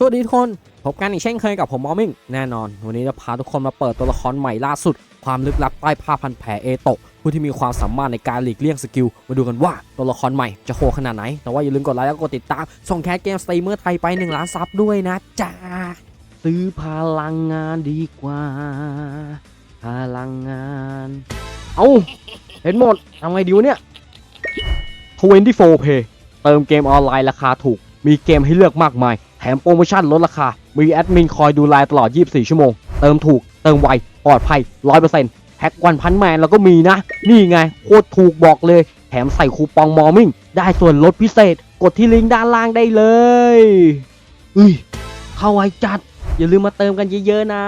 สวัสดีทุกคน พบกันอีกเช่นเคยกับผมมอมิงแน่นอน วันนี้จะพาทุกคนมาเปิดตัวละครใหม่ล่าสุด ความลึกลับใต้ผ้าพันแผลเอโตะผู้ที่มีความสามารถในการหลีกเลี่ยงสกิล มาดูกันว่าตัวละครใหม่จะโหดขนาดไหน แต่ว่าอย่าลืมกดไลค์แล้วกดติดตาม ส่งแคสเกมสตรีมเมอร์ไทยไป 1 ล้านซับด้วยนะจ๊ะซื้อพลังงานดีกว่า พลังงาน เอาเห็นหมดทำไงดีวเนี่ย24 Pay เติมเกมออนไลน์ราคาถูก มีเกมให้เลือกมากมาย แถมโปรโมชั่นลดราคา มีแอดมินคอยดูแลตลอด 24 ชั่วโมง เติมถูก เติมไว ปลอดภัย 100%แพ็กวันพันแมนแล้วก็มีนะ นี่ไง โคตรถูกบอกเลย แถมใส่คูปองมอร์มิ่ง ได้ส่วนลดพิเศษ กดที่ลิงก์ด้านล่างได้เลยอุ้ยเข้าไวจัด อย่าลืมมาเติมกันเยอะๆนะ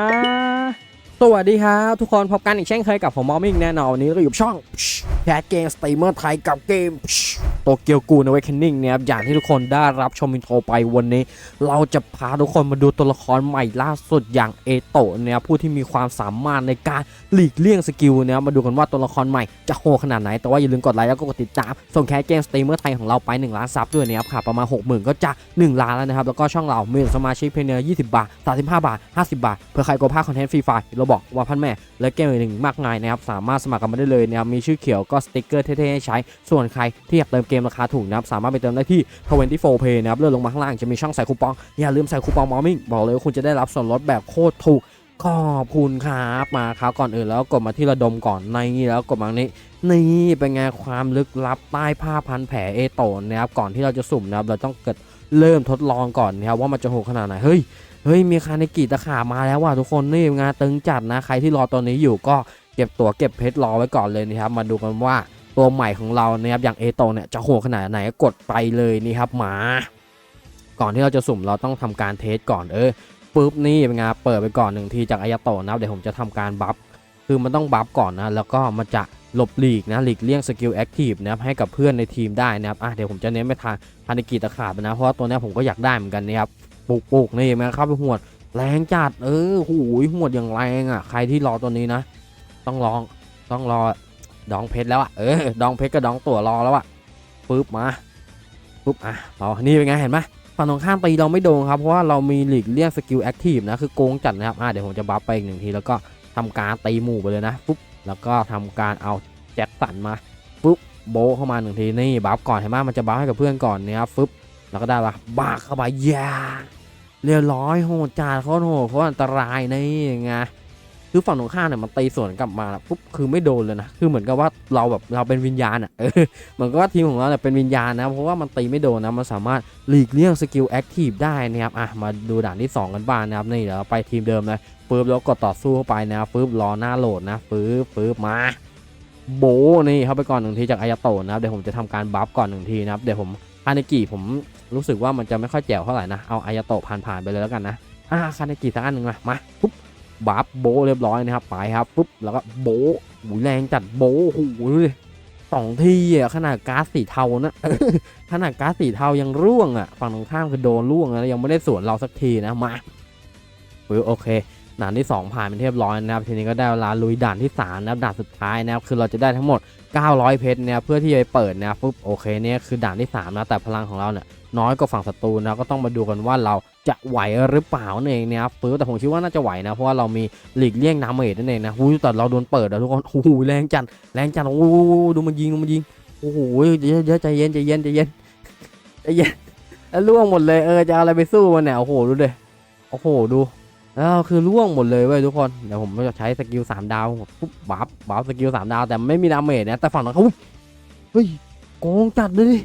สวัสดีครับทุกคนพบกันอีกเช่นเคยกับผมมอมิงแน่นอนวันนี้เราอยู่ช่องแคสเกมสตรีมเมอร์ไทยกับเกม โตเกียวกูนเวคเคนนิ่งเนี่ยครับอย่างที่ทุกคนได้รับชมอินโทรไปวันนี้ เราจะพาทุกคนมาดูตัวละครใหม่ล่าสุดอย่างเอโตะเนี่ยผู้ที่มีความสามารถในการหลีกเลี่ยงสกิลเนี่ยมาดูกันว่าตัวละครใหม่จะโหขนาดไหน แต่ว่าอย่าลืมกดไลค์แล้วก็กดติดตาม ส่งแคสเกมสตรีมเมอร์ไทยของเราไป1ล้านซับด้วยนะครับค่ะประมาณ60,000ก็จะ 1 ล้านแล้วนะครับแล้วก็ช่องเรามีสมาชิกเพียงเพียง20 บาท 35 บาท 50 บาทเพื่อใครกดภาคคอนเทนต์ฟรีไฟล์เราบอกว่าพันแม่และเกมอื่นๆมากมายนะครับสามารถสมัครกันมาได้เลยนะครับมีชื่อเขียวก็สติกเกอร์เท่ๆให้ใช้ส่วนใครที่อยากเติมเกมราคาถูกนะครับสามารถไปเติมได้ที่ 24 Pay นะครับเลื่อนลงมาข้างล่างจะมีช่องใส่คูปอง อย่าลืมใส่คูปองมอมิ่งบอกเลยว่าคุณจะได้รับส่วนลดแบบโคตรถูกขอบคุณครับมาครับก่อนอื่นแล้วกดมาที่ระดมก่อนในนี้แล้วกดมานี้นี่เป็นไงความลึกลับใต้ผ้าพันแผลเอโตนนะครับก่อนที่เราจะสุ่มนะครับเราต้องเกิดเริ่มทดลองก่อนนะครับว่ามันจะโหดขนาดไหนเฮ้ยเฮ้ยมีคาเนกิตะขามาแล้วว่ะทุกคนนี่งานตึงจัดนะใครที่รอตัวนี้อยู่ก็เก็บตัวเก็บเพชรรอไว้ก่อนเลยนะครับมาดูกันว่า ตัวใหม่ของเรานะครับอย่างเอโตเนี่ยจะโหดขนาดไหนกดไปเลยนี่ครับมา ก่อนที่เราจะสุ่มเราต้องทำการเทสก่อนเออปุ๊บนี่เป็นไงเปิดไปก่อนหนึ่งทีจากอายาโตนะเดี๋ยวผมจะทำการบัฟคือมันต้องบัฟก่อนนะแล้วก็มันจะหลบหลีกนะหลีกเลี่ยงสกิลแอคทีฟนะครับให้กับเพื่อนในทีมได้นะครับอะเดี๋ยวผมจะเน้นไปทางคาเนกิตะขาบนะเพราะว่าตัวเนี้ยผมก็อยากได้เหมือนกันนะครับปุกปุกนี่มันเข้าไปหวดแรงจัดเออหูยหวดอย่างแรงอะใครที่รอตัวนี้นะ ต้องลองต้องรอ ดองเพชรแล้วอะเออดองเพชรกับดองตัวรอแล้วอะปึ๊บมาปึ๊บอะเรานี่เป็นไงเห็นไหมฝั่งตรงข้ามตีเราไม่โดนครับเพราะว่าเรามีหลีกเลี่ยงสกิลแอคทีฟนะคือโกงจัดนะครับอะเดี๋ยวผมจะบัฟไปอีกหนึ่งทีแล้วก็ทำการตีหมู่ไปเลยนะปุ๊บแล้วก็ทำการเอาแจ็คสันมาปุ๊บโบเข้ามาหนึ่งทีนี่บัฟก่อนเห็นไหมมันจะบัฟให้กับเพื่อนก่อนเนี่ยครับปึ๊บแล้วก็ได้ปะบากเข้าไปยาเรียบร้อยโหดจานเขาโหดเพราอันตรายนี่ไง คือฝั่งตรงข้ามเนี่ยมันตีสวนกลับมาปุ๊บคือไม่โดนเลยนะคือเหมือนกับว่าเราแบบเราเป็นวิญญาณอะเออเหมือนกับว่าทีมของเราเนี่ยเป็นวิญญาณนะเพราะว่ามันตีไม่โดนนะมันสามารถหลีกเลี่ยงสกิลแอคทีฟได้นะครับอะมาดูด่านที่ 2 กันบ้างนะครับนี่เดี๋ยวเราไปทีมเดิมเลยปึ๊บแล้วกดต่อสู้เข้าไปนะครับปึ๊บรอหน้าโหลดนะปึ๊บปึ๊บมาโบนี่เข้าไปก่อนหนึ่งทีจากอายาโตะนะครับเดี๋ยวผมจะทำการบัฟก่อนหนึ่งทีนะครับเดี๋ยวผมฮาเนกิผมรู้สึกว่ามันจะไม่ค่อยแจ๋วเท่าไหร่นะเอาอายาโตะผ่านๆไปเลยแล้วกันนะอ่าคาเนกิสักอันหนึ่งมามาปุ๊บ บัฟโบเรียบร้อยนะครับไปครับปุ๊บแล้วก็โบหูแรงจัดโบหดูดิสองทีอะขนาดก๊าซสีเทานะขนาดก๊าซสีเทายังร่วงอะฝั่งตรงข้ามคือโดนร่วงแล้วยังไม่ได้สวนเราสักทีนะมาปึ๊บโอเคด่านที่ 2 ผ่านเป็นเรียบร้อยนะครับทีนี้ก็ได้เวลาลุยด่านที่3นะครับด่านสุดท้ายนะครับคือเราจะได้ทั้งหมด 900 เพชรเนี่ยเพื่อที่จะไปเปิดนะครับปุ๊บโอเคเนี่ยคือด่านที่3นะแต่พลังของเราเนี่ยน้อยกว่าฝั่งศัตรูนะก็ต้องมาดูกันว่าเรา จะไหวหรือเปล่านั่นเองนะครับปื้แต่ผมคิดว่าน่าจะไหวนะ เพราะว่าเรามีหลีกเลี่ยงน้ำเมจนั่นเองนะหูแต่เราโดนเปิดอะทุกคนโอ้โหแรงจัดแรงจัดโอ้โหดูมันยิงดูมันยิงโอ้โหเยวเดี๋ยวใจเย็นใจเย็นใจเย็นใจเย็นแล้วล่วงหมดเลยเออจะอะไรไปสู้มันเนี่ยโอ้โหดูเลยโอ้โหดูแล้วคือล่วงหมดเลยเว้ยทุกคนเดี๋ยวผมจะใช้สกิลสามดาวปุ๊บบัฟบัฟสกิลสามดาวแต่ไม่มีดาเมจนะแต่ฝั่งนั้นเขาเฮ้ยโกงจัดเลย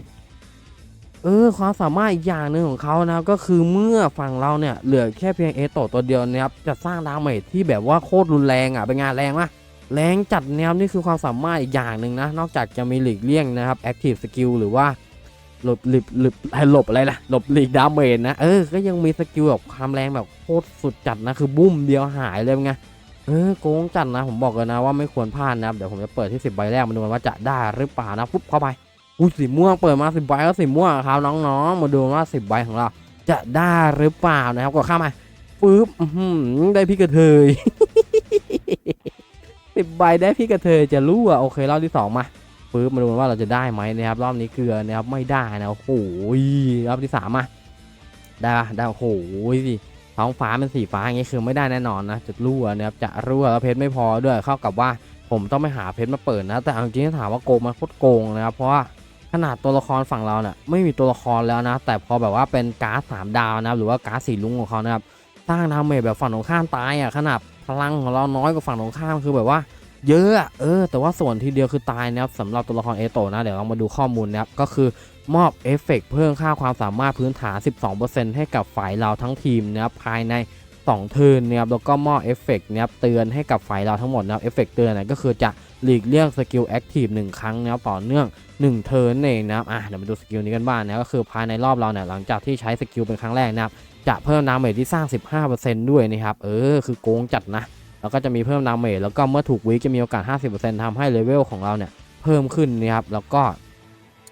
เออความสามารถอีกอย่างหนึ่งของเขานะครับก็คือเมื่อฝั่งเราเนี่ยเหลือแค่เพียงเอโตตัวเดียวนะครับจะสร้างดาเมจที่แบบว่าโคตรรุนแรงอะเป็นงานแรงมะแรงจัดนะครับนี่คือความสามารถอีกอย่างหนึ่งนะนอกจากจะมีหลีกเลี่ยงนะครับแอคทีฟสกิลหรือว่าหลบหลีกหลบหลบอะไรล่ะหลบหลีกดาเมจนะเออก็ยังมีสกิลแบบความแรงแบบโคตรสุดจัดนะคือบุ้มเดียวหายเลยไงเออโกงจัดนะผมบอกเลยนะว่าไม่ควรพลาดนะครับเดี๋ยวผมจะเปิดที่ 10 ใบแรกมาดูกันว่าจะได้หรือเปล่านะปุ๊บเข้าไป อุ้ยสีม่วงเปิดมาสิบใบก็สีม่วงครับน้องๆ มาดูว่าสิบใบของเรา จะได้หรือเปล่านะครับกดเข้ามาปึ๊บอื้อหือได้พี่กระเทยสิบใบได้พี่กระเทยจะรู้อะโอเครอบที่สองมาปึ๊บมาดูว่าเราจะได้ไหมนะครับ รอบนี้เกลือนะครับไม่ได้นะโอ้โหรอบที่สามมาได้ปะได้โอ้โหสิท้องฟ้าเป็นสีฟ้าอย่างงี้คือไม่ได้แน่นอนนะจะรั่วนะครับจะรั่วแล้วเพชรไม่พอด้วยเข้ากับว่าผมต้องไปหาเพชรมาเปิดนะ แต่เอาจริงๆถาถามว่าโกงมันโคตรโกงนะครับเพราะว่า ขนาดตัวละครฝั่งเราเนี่ยไม่มีตัวละครแล้วนะ แต่พอแบบว่าเป็นการ์ดสามดาวนะหรือว่าการ์ดสีลุงของเขานะครับสร้างดาเมจแบบฝั่งตรงข้ามตายอะขนาดพลังของเราน้อยกว่าฝั่งตรงข้ามคือแบบว่า เยอะเออ แต่ว่าส่วนทีเดียวคือตายนะครับสำหรับตัวละครเอโตนะเดี๋ยวเรามาดูข้อมูลนะครับก็คือมอบเอฟเฟกต์เพิ่มค่าความสามารถพื้นฐาน 12%ให้กับฝ่ายเราทั้งทีมนะครับภายใน2เทิร์นนะครับแล้วก็มอบเอฟเฟกต์นะครับเตือนให้กับฝ่ายเราทั้งหมดนะครับเอฟเฟกต์เตือนนะก็คือจะ หลีกเลี่ยงสกิลแอคทีฟ1ครั้งนะครับต่อเนื่อง 1 เทิร์นเองนะครับอะเดี๋ยวมาดูสกิลนี้กันบ้างนะก็คือภายในรอบเราเนี่ยหลังจากที่ใช้สกิลเป็นครั้งแรกนะครับจะเพิ่มดาเมจที่สร้าง 15%ด้วยนะครับเออคือโกงจัดนะ แล้วก็จะมีเพิ่มดาเมจแล้วก็เมื่อถูกวิกจะมีโอกาส 50%ทำให้เลเวลของเราเนี่ยเพิ่มขึ้นนะครับแล้วก็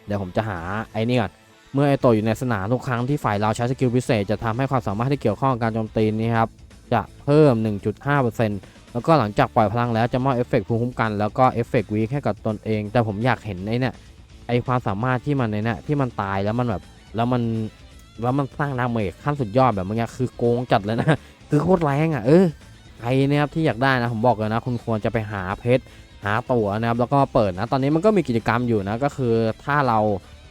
เดี๋ยวผมจะหาไอ้นี่ก่อนเมื่อไอโตอยู่ในสนามทุกครั้งที่ฝ่ายเราใช้สกิลพิเศษจะทำให้ความสามารถที่เกี่ยวข้องกับการโจมตีนี้ครับจะเพิ่ม 1.5% แล้วก็หลังจากปล่อยพลังแล้วจะมอบเอฟเฟกต์ภูมิคุ้มกันแล้วก็เอฟเฟกต์วีให้กับตนเอง แต่ผมอยากเห็นไอ้เนี่ยไอความสามารถที่มันในเนี่ยที่มันตายแล้วมันแบบแล้วมันแล้วมันสร้างดาเมจขั้นสุดยอดแบบเมื่อกี้คือโกงจัดเลยนะ คือโคตรแรงอะเออใครนะครับที่อยากได้นะผมบอกเลยนะ คุณควรจะไปหาเพชรหาตั๋วนะครับแล้วก็เปิดนะตอนนี้มันก็มีกิจกรรมอยู่นะก็คือถ้าเรา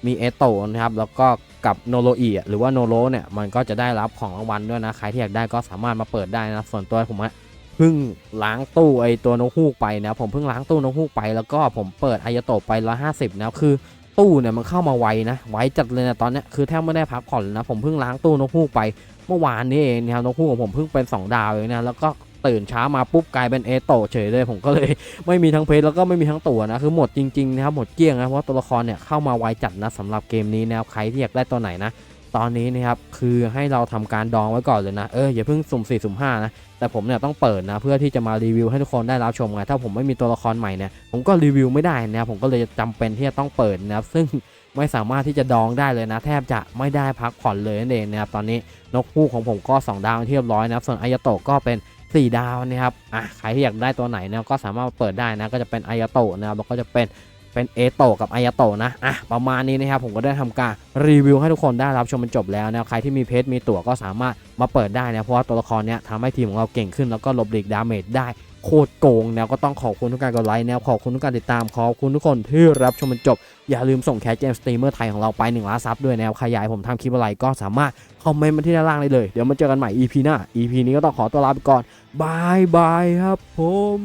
มีเอโตนะครับแล้วก็กับโนโลอีหรือว่าโนโลเนี่ยมันก็จะได้รับของรางวัลด้วยนะใครที่อยากได้ก็สามารถมาเปิดได้นะส่วนตัวผมอะ เพิ่งล้างตู้ไอตัวนกฮูกไปนะผมเพิ่งล้างตู้นกฮูกไปแล้วก็ผมเปิดอายาโตะไป150นะคือตู้เนี่ยมันเข้ามาไวนะไวจัดเลยนะตอนนี้คือแทบไม่ได้พักผ่อนนะผมเพิ่งล้างตู้นกฮูกไปเมื่อวานนี้เองนะครับนกฮูกของผมเพิ่งเป็น 2 ดาวเองนะแล้วก็ตื่นเช้ามาปุ๊บกลายเป็นเอโตเฉยเลยผมก็เลยไม่มีทั้งเพจแล้วก็ไม่มีทั้งตัวนะคือหมดจริงๆนะครับหมดเกลี้ยงนะเพราะตัวละครเนี่ยเข้ามาไวจัดนะสำหรับเกมนี้นะครับใครที่อยากได้ตัวไหนนะ ตอนนี้นะครับคือให้เราทำการดองไว้ก่อนเลยนะเอออย่าเพิ่งสุ่ม4สุ่ม5นะแต่ผมเนี่ยต้องเปิดนะเพื่อที่จะมารีวิวให้ทุกคนได้รับชมไงถ้าผมไม่มีตัวละครใหม่เนี่ยผมก็รีวิวไม่ได้นะครับผมก็เลยจำเป็นที่จะต้องเปิดนะครับซึ่งไม่สามารถที่จะดองได้เลยนะ แทบจะไม่ได้พักผ่อนเลยนั่นเองนะครับตอนนี้นกคู่ของผมก็ 2 ดาวที่เรียบร้อยนะครับส่วนอายโตะก็เป็น 4 ดาวนะครับอะใครที่อยากได้ตัวไหนนะก็สามารถเปิดได้นะก็จะเป็นอายโตะนะครับแล้วก็จะเป็น เป็นเอโตกับอายาโตนะอะประมาณนี้นะครับผมก็ได้ทำการรีวิวให้ทุกคนได้รับชมมันจบแล้วนะใครที่มีเพจมีตั๋วก็สามารถมาเปิดได้นะเพราะว่าตัวละครเนี้ยทำให้ทีมของเราเก่งขึ้นแล้วก็ลบหลีกดาเมจได้โคตรโกงแนวก็ต้องขอบคุณทุกการกดไลค์แนวขอบคุณทุกการติดตามขอบคุณทุกคนที่รับชมมันจบ อย่าลืมส่งแคสเกมสตรีมเมอร์ไทยของเราไป1ล้านซับด้วยแนวขยายผมทำคลิปอะไรก็สามารถคอมเมนต์มาที่ด้านล่างได้เลย เดี๋ยวมาเจอกันใหม่ EP หน้า EP นี้ก็ต้องขอตัวลาไปก่อนบายบายครับผม